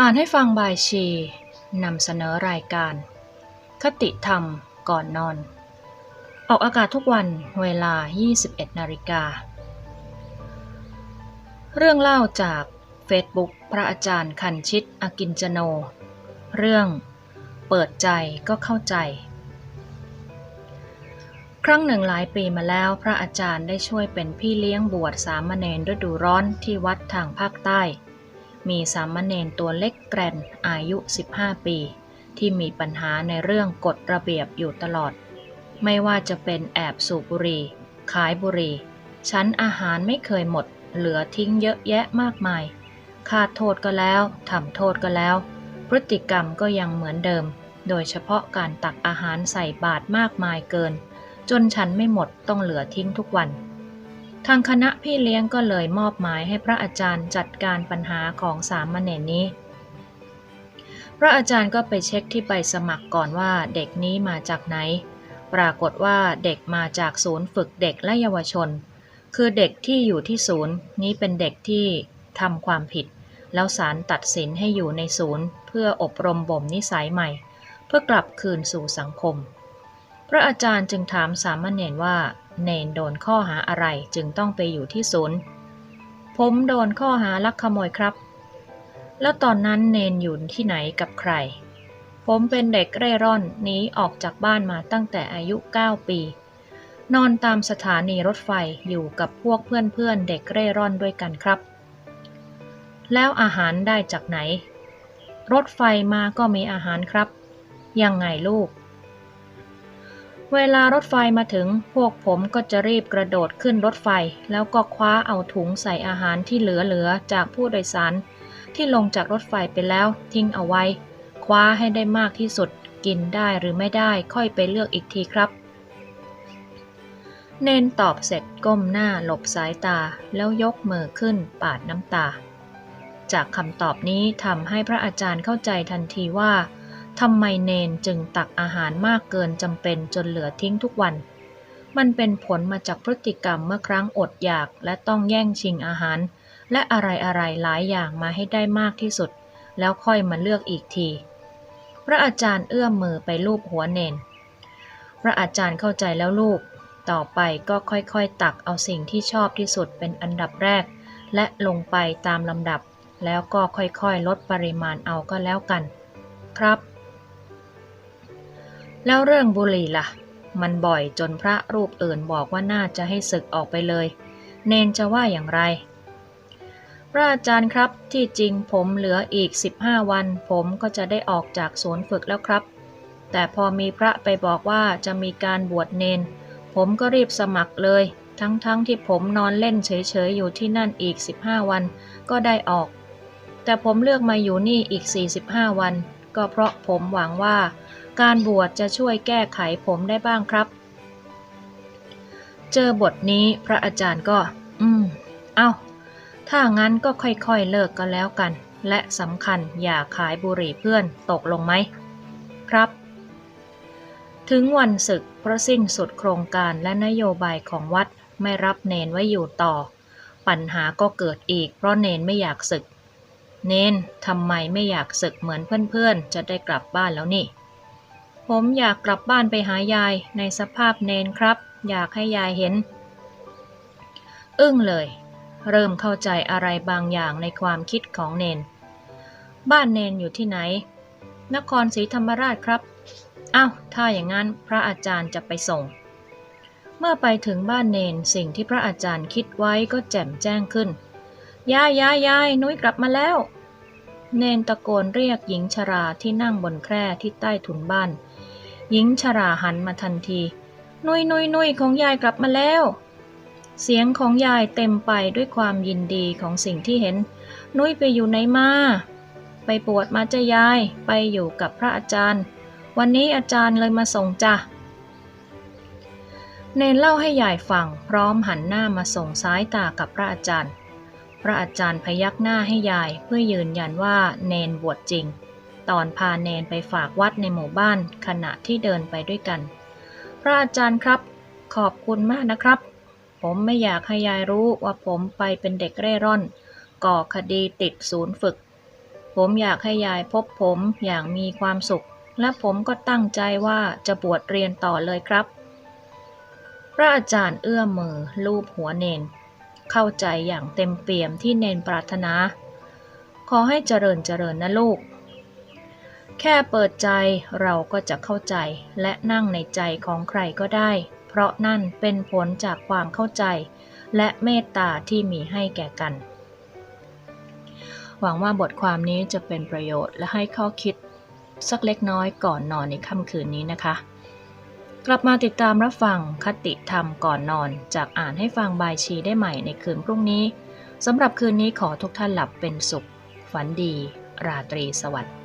อ่านให้ฟังบายชีนำเสนอรายการ คติธรรมก่อนนอน ออกอากาศทุกวันเวลา 21 นาฬิกา เรื่องเล่าจากเฟซบุ๊กพระอาจารย์คันชิตอากินจโน เรื่องเปิดใจก็เข้าใจ ครั้งหนึ่งหลายปีมาแล้วพระอาจารย์ได้ช่วยเป็นพี่เลี้ยงบวชสามเณรฤดูร้อนที่วัดทางภาคใต้ มีสามเณรตัวเล็กแกรนอายุ 15 ปี ที่มีปัญหาในเรื่องกฎระเบียบอยู่ตลอด ไม่ว่าจะเป็นแอบสูบบุหรี่ขายบุหรี่ชั้นอาหารไม่เคยหมด เหลือทิ้งเยอะแยะมากมายขาดโทษก็แล้วทำโทษก็แล้ว พฤติกรรมก็ยังเหมือนเดิม โดยเฉพาะการตักอาหารใส่บาตรมากมายเกิน จนฉันไม่หมดต้องเหลือทิ้งทุกวัน ทางคณะพี่เลี้ยงก็เลยมอบหมายให้พระอาจารย์จัดการปัญหาของสามเณรนี้ พระอาจารย์ก็ไปเช็คที่ใบสมัครก่อนว่าเด็กนี้มาจากไหน ปรากฏว่าเด็กมาจากศูนย์ฝึกเด็กและเยาวชน คือเด็กที่อยู่ที่ศูนย์นี้เป็นเด็กที่ทำความผิด แล้วศาลตัดสินให้อยู่ในศูนย์ เพื่ออบรมบ่มนิสัยใหม่ เพื่อกลับคืนสู่สังคม พระอาจารย์จึงถามสามเณรว่า เนนโดนข้อหาอะไรจึงต้องไปอยู่ที่ศูนย์ ผมโดนข้อหาลักขโมยครับ แล้วตอนนั้นเนนอยู่ที่ไหนกับใคร ผมเป็นเด็กเร่ร่อนหนีออกจากบ้านมาตั้งแต่อายุ 9 ปี นอนตามสถานีรถไฟอยู่กับพวกเพื่อนๆเด็กเร่ร่อนด้วยกันครับ แล้วอาหารได้จากไหน รถไฟมาก็มีอาหารครับ ยังไงลูก เวลารถไฟมาถึงพวกผมก็จะรีบกระโดดขึ้นรถไฟ แล้วก็คว้าเอาถุงใส่อาหารที่เหลือๆจากผู้โดยสาร ที่ลงจากรถไฟไปแล้วทิ้งเอาไว้ คว้าให้ได้มากที่สุด กินได้หรือไม่ได้ค่อยไปเลือกอีกทีครับ เนนตอบเสร็จก้มหน้าหลบสายตาแล้วยกมือขึ้นปาดน้ำตา จากคำตอบนี้ทำให้พระอาจารย์เข้าใจทันทีว่า ทำไมเนนจึงตักอาหารมากเกินจำเป็นจนเหลือทิ้งทุกวัน มันเป็นผลมาจากพฤติกรรมเมื่อครั้งอดอยากและต้องแย่งชิงอาหาร และอะไรอะไรหลายอย่างมาให้ได้มากที่สุด แล้วค่อยมาเลือกอีกที พระอาจารย์เอื้อมมือไปลูบหัวเนน พระอาจารย์เข้าใจแล้วลูก ต่อไปก็ค่อยๆ ตักเอาสิ่งที่ชอบที่สุดเป็นอันดับแรก และลงไปตามลำดับ แล้วก็ค่อยๆ ลดปริมาณเอาก็แล้วกัน ครับ แล้วเรื่องบุหรี่ล่ะ มันบ่อยจนพระรูปอื่นบอกว่าน่าจะให้ศึกออกไปเลย เนนจะว่าอย่างไร พระอาจารย์ครับที่จริงผมเหลืออีก 15 วัน ผมก็จะได้ออกจากศูนย์ฝึกแล้วครับ แต่พอมีพระไปบอกว่าจะมีการบวชเนน ผมก็รีบสมัครเลย ทั้งๆทที่ผมนอนเล่นเฉยๆอยู่ที่นั่นอีก 15 วันก็ได้ออก แต่ผมเลือกมาอยู่นี่อีก 45 วัน ก็เพราะผมหวังว่า การบวชจะช่วยแก้ไขผมได้บ้างครับ เจอบทนี้พระอาจารย์ก็ อืม เอา้า ถ้างั้นก็ค่อยๆเลิกก็แล้วกัน และสำคัญอย่าขายบุหรี่เพื่อนตกลงไหม ครับ ถึงวันศึกเพราะสิ้นสุดโครงการและนโยบายของวัดไม่รับเนนไว้อยู่ต่อ ปัญหาก็เกิดอีกเพราะเนนไม่อยากศึก เนนทำไมไม่อยากศึกเหมือนเพื่อนๆ จะได้กลับบ้านแล้วนี่ ผมอยากกลับบ้านไปหายายในสภาพเนนครับ อยากให้ยายเห็น อึ้งเลย เริ่มเข้าใจอะไรบางอย่างในความคิดของเนน บ้านเนนอยู่ที่ไหน นครศรีธรรมราชครับอ้าวถ้าอย่างนั้นพระอาจารย์จะไปส่ง เมื่อไปถึงบ้านเนนสิ่งที่พระอาจารย์คิดไว้ก็แจ่มแจ้งขึ้น ยายยายยายนุ้ยกลับมาแล้ว เนนตะโกนเรียกหญิงชราที่นั่งบนแคร่ที่ใต้ถุนบ้าน หญิงชราหันมาทันที นุยนุยนุยของยายกลับมาแล้ว เสียงของยายเต็มไปด้วยความยินดีของสิ่งที่เห็น นุยไปอยู่ไหนมา ไปปวดมาจะยาย ไปอยู่กับพระอาจารย์ วันนี้อาจารย์เลยมาส่งจ้ะเนนเล่าให้ยายฟังพร้อมหันหน้ามาส่งสายตากับพระอาจารย์ พระอาจารย์พยักหน้าให้ยายเพื่อยืนยันว่าเนนบวชจริง ตอนพาเนนไปฝากวัดในหมู่บ้านขณะที่เดินไปด้วยกัน พระอาจารย์ครับ ขอบคุณมากนะครับ ผมไม่อยากให้ยายรู้ว่าผมไปเป็นเด็กเร่ร่อน ก่อคดีติดศูนย์ฝึก ผมอยากให้ยายพบผมอย่างมีความสุข และผมก็ตั้งใจว่าจะบวชเรียนต่อเลยครับ พระอาจารย์เอื้อมมือลูบหัวเนน เข้าใจอย่างเต็มเปี่ยมที่เนนปรารถนา ขอให้เจริญเจริญนะลูก แค่เปิดใจเราก็จะเข้าใจและนั่งในใจของใครก็ได้ เพราะนั่นเป็นผลจากความเข้าใจ และเมตตาที่มีให้แก่กัน หวังว่าบทความนี้จะเป็นประโยชน์และให้ข้อคิด สักเล็กน้อยก่อนนอนในค่ำคืนนี้นะคะ กลับมาติดตามรับฟังคติธรรมก่อนนอน จากอ่านให้ฟังบายชีได้ใหม่ในคืนพรุ่งนี้สำหรับคืนนี้ขอทุกท่านหลับเป็นสุข ฝันดี ราตรีสวัสดิ์